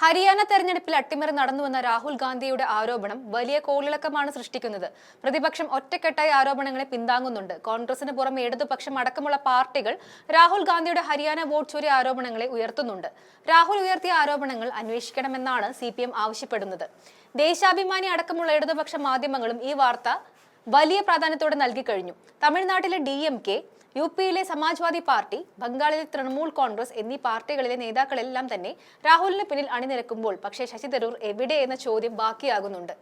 ഹരിയാന തെരഞ്ഞെടുപ്പിൽ അട്ടിമറി നടന്നുവെന്ന രാഹുൽ ഗാന്ധിയുടെ ആരോപണം വലിയ കോളിളക്കമാണ് സൃഷ്ടിക്കുന്നത്. പ്രതിപക്ഷം ഒറ്റക്കെട്ടായി ആരോപണങ്ങളെ പിന്താങ്ങുന്നുണ്ട്. കോൺഗ്രസിന് പുറമെ ഇടതുപക്ഷം അടക്കമുള്ള പാർട്ടികൾ രാഹുൽ ഗാന്ധിയുടെ ഹരിയാന വോട്ട് ചോരി ആരോപണങ്ങളെ ഉയർത്തുന്നുണ്ട്. രാഹുൽ ഉയർത്തിയ ആരോപണങ്ങൾ അന്വേഷിക്കണമെന്നാണ് സി ആവശ്യപ്പെടുന്നത്. ദേശാഭിമാനി അടക്കമുള്ള ഇടതുപക്ഷ മാധ്യമങ്ങളും ഈ വാർത്ത വലിയ പ്രാധാന്യത്തോടെ നൽകി കഴിഞ്ഞു. തമിഴ്നാട്ടിലെ ഡി എം കെ യു പിയിലെ സമാജ്വാദി പാർട്ടി ബംഗാളിലെ തൃണമൂൽ കോൺഗ്രസ് എന്നീ പാർട്ടികളിലെ നേതാക്കളെല്ലാം തന്നെ രാഹുലിന് പിന്നിൽ അണിനിരക്കുമ്പോൾ പക്ഷേ ശശി തരൂർ എവിടെ എന്ന ചോദ്യം ബാക്കിയാകുന്നുണ്ട്.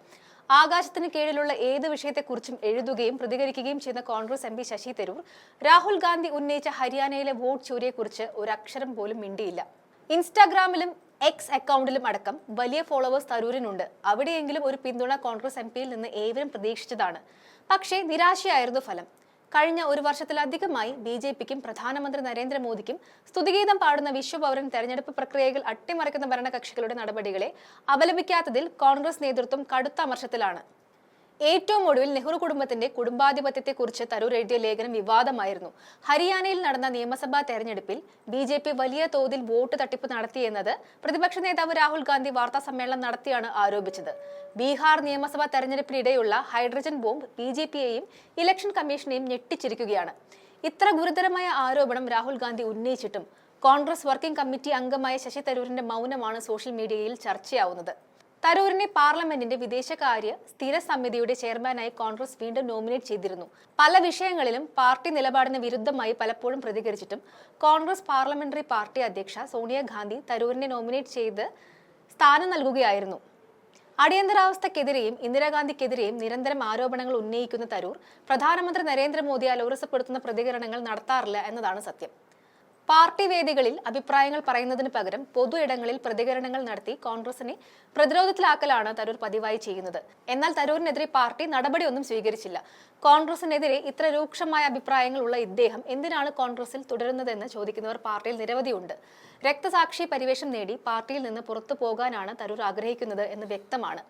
ആകാശത്തിന് കീഴിലുള്ള ഏത് വിഷയത്തെക്കുറിച്ചും എഴുതുകയും പ്രതികരിക്കുകയും ചെയ്യുന്ന Congress M P Shashi Tharoor Rahul Gandhi ഉന്നയിച്ച ഹരിയാനയിലെ വോട്ട് ചോരിയെക്കുറിച്ച് ഒരു അക്ഷരം പോലും മിണ്ടിയില്ല. ഇൻസ്റ്റാഗ്രാമിലും എക്സ് അക്കൗണ്ടിലും അടക്കം വലിയ ഫോളോവേഴ്സ് തരൂരിനുണ്ട്. അവിടെയെങ്കിലും ഒരു പിന്തുണ കോൺഗ്രസ് എം പിയിൽ നിന്ന് ഏവരും പ്രതീക്ഷിച്ചതാണ്. പക്ഷേ നിരാശയായിരുന്നു ഫലം. കഴിഞ്ഞ ഒരു വർഷത്തിലധികമായി ബി ജെ പിക്കും പ്രധാനമന്ത്രി നരേന്ദ്രമോദിക്കും സ്തുതിഗീതം പാടുന്ന വിശ്വപൗരൻ തെരഞ്ഞെടുപ്പ് പ്രക്രിയകൾ അട്ടിമറിക്കുന്ന ഭരണകക്ഷികളുടെ നടപടികളെ അപലപിക്കാത്തതിൽ കോൺഗ്രസ് നേതൃത്വം കടുത്ത അമർഷത്തിലാണ്. ഏറ്റവും ഒടുവിൽ നെഹ്റു കുടുംബത്തിന്റെ കുടുംബാധിപത്യത്തെക്കുറിച്ച് തരൂർ എഴുതിയ ലേഖനം വിവാദമായിരുന്നു. ഹരിയാനയിൽ നടന്ന നിയമസഭാ തെരഞ്ഞെടുപ്പിൽ ബി ജെ പി വലിയ തോതിൽ വോട്ട് തട്ടിപ്പ് നടത്തിയെന്നത് പ്രതിപക്ഷ നേതാവ് രാഹുൽ ഗാന്ധി വാർത്താ സമ്മേളനം നടത്തിയാണ് ആരോപിച്ചത്. ബീഹാർ നിയമസഭാ തെരഞ്ഞെടുപ്പിനിടെയുള്ള ഹൈഡ്രജൻ ബോംബ് ബി ജെ പിയെയും ഇലക്ഷൻ കമ്മീഷനെയും ഞെട്ടിച്ചിരിക്കുകയാണ്. ഇത്ര ഗുരുതരമായ ആരോപണം രാഹുൽ ഗാന്ധി ഉന്നയിച്ചിട്ടും കോൺഗ്രസ് വർക്കിംഗ് കമ്മിറ്റി അംഗമായ ശശി തരൂരിന്റെ മൗനമാണ് സോഷ്യൽ മീഡിയയിൽ ചർച്ചയാവുന്നത്. തരൂരിനെ പാർലമെന്റിന്റെ വിദേശകാര്യ സ്ഥിര സമിതിയുടെ ചെയർമാനായി കോൺഗ്രസ് വീണ്ടും നോമിനേറ്റ് ചെയ്തിരുന്നു. പല വിഷയങ്ങളിലും പാർട്ടി നിലപാടിന് വിരുദ്ധമായി പലപ്പോഴും പ്രതികരിച്ചിട്ടും കോൺഗ്രസ് പാർലമെന്ററി പാർട്ടി അധ്യക്ഷ സോണിയാഗാന്ധി തരൂരിനെ നോമിനേറ്റ് ചെയ്ത് സ്ഥാനം നൽകുകയായിരുന്നു. അടിയന്തരാവസ്ഥക്കെതിരെയും ഇന്ദിരാഗാന്ധിക്കെതിരെയും നിരന്തരം ആരോപണങ്ങൾ ഉന്നയിക്കുന്ന തരൂർ പ്രധാനമന്ത്രി നരേന്ദ്രമോദി അലോറസപ്പെടുത്തുന്ന പ്രതികരണങ്ങൾ നടത്താറില്ല എന്നതാണ് സത്യം. പാർട്ടി വേദികളിൽ അഭിപ്രായങ്ങൾ പറയുന്നതിന് പകരം പൊതു ഇടങ്ങളിൽ പ്രതികരണങ്ങൾ നടത്തി കോൺഗ്രസിനെ പ്രതിരോധത്തിലാക്കലാണ് തരൂർ പതിവായി ചെയ്യുന്നത്. എന്നാൽ തരൂരിനെതിരെ പാർട്ടി നടപടിയൊന്നും സ്വീകരിച്ചില്ല. കോൺഗ്രസിനെതിരെ ഇത്ര രൂക്ഷമായ അഭിപ്രായങ്ങൾ ഉള്ള ഇദ്ദേഹം എന്തിനാണ് കോൺഗ്രസിൽ തുടരുന്നതെന്ന് ചോദിക്കുന്നവർ പാർട്ടിയിൽ നിരവധിയുണ്ട്. രക്തസാക്ഷി പരിവേഷം നേടി പാർട്ടിയിൽ നിന്ന് പുറത്തു പോകാനാണ് തരൂർ ആഗ്രഹിക്കുന്നത് എന്ന് വ്യക്തമാണ്.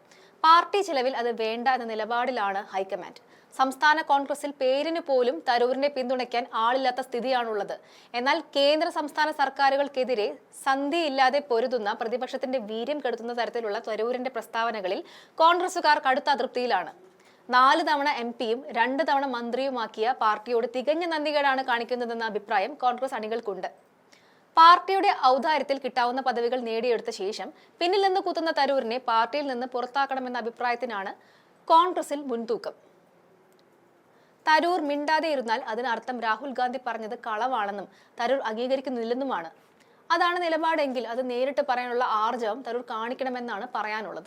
പാർട്ടി ചെലവിൽ അത് വേണ്ട എന്ന നിലപാടിലാണ് ഹൈക്കമാൻഡ്. സംസ്ഥാന കോൺഗ്രസിൽ പേരിന് പോലും തരൂരിനെ പിന്തുണയ്ക്കാൻ ആളില്ലാത്ത സ്ഥിതിയാണുള്ളത്. എന്നാൽ കേന്ദ്ര സംസ്ഥാന സർക്കാരുകൾക്കെതിരെ സന്ധിയില്ലാതെ പൊരുതുന്ന പ്രതിപക്ഷത്തിന്റെ വീര്യം കെടുത്തുന്ന തരത്തിലുള്ള തരൂരിന്റെ പ്രസ്താവനകളിൽ കോൺഗ്രസുകാർ കടുത്ത അതൃപ്തിയിലാണ്. നാല് തവണ എം പിയും രണ്ട് തവണ മന്ത്രിയുമാക്കിയ പാർട്ടിയോട് തികഞ്ഞ നന്ദികേടാണ് കാണിക്കുന്നതെന്ന അഭിപ്രായം കോൺഗ്രസ് അണികൾക്കുണ്ട്. പാർട്ടിയുടെ ഔദാര്യത്തിൽ കിട്ടാവുന്ന പദവികൾ നേടിയെടുത്ത ശേഷം പിന്നിൽ നിന്ന് കുത്തുന്ന തരൂരിനെ പാർട്ടിയിൽ നിന്ന് പുറത്താക്കണമെന്ന അഭിപ്രായത്തിനാണ് കോൺഗ്രസിൽ മുൻതൂക്കം. തരൂർ മിണ്ടാതെ ഇരുന്നാൽ അതിനർത്ഥം രാഹുൽ ഗാന്ധി പറഞ്ഞത് കളവാണെന്നും തരൂർ അംഗീകരിക്കുന്നില്ലെന്നുമാണ്. അതാണ് നിലപാടെങ്കിൽ അത് നേരിട്ട് പറയാനുള്ള ആർജവം തരൂർ കാണിക്കണമെന്നാണ് പറയാനുള്ളത്.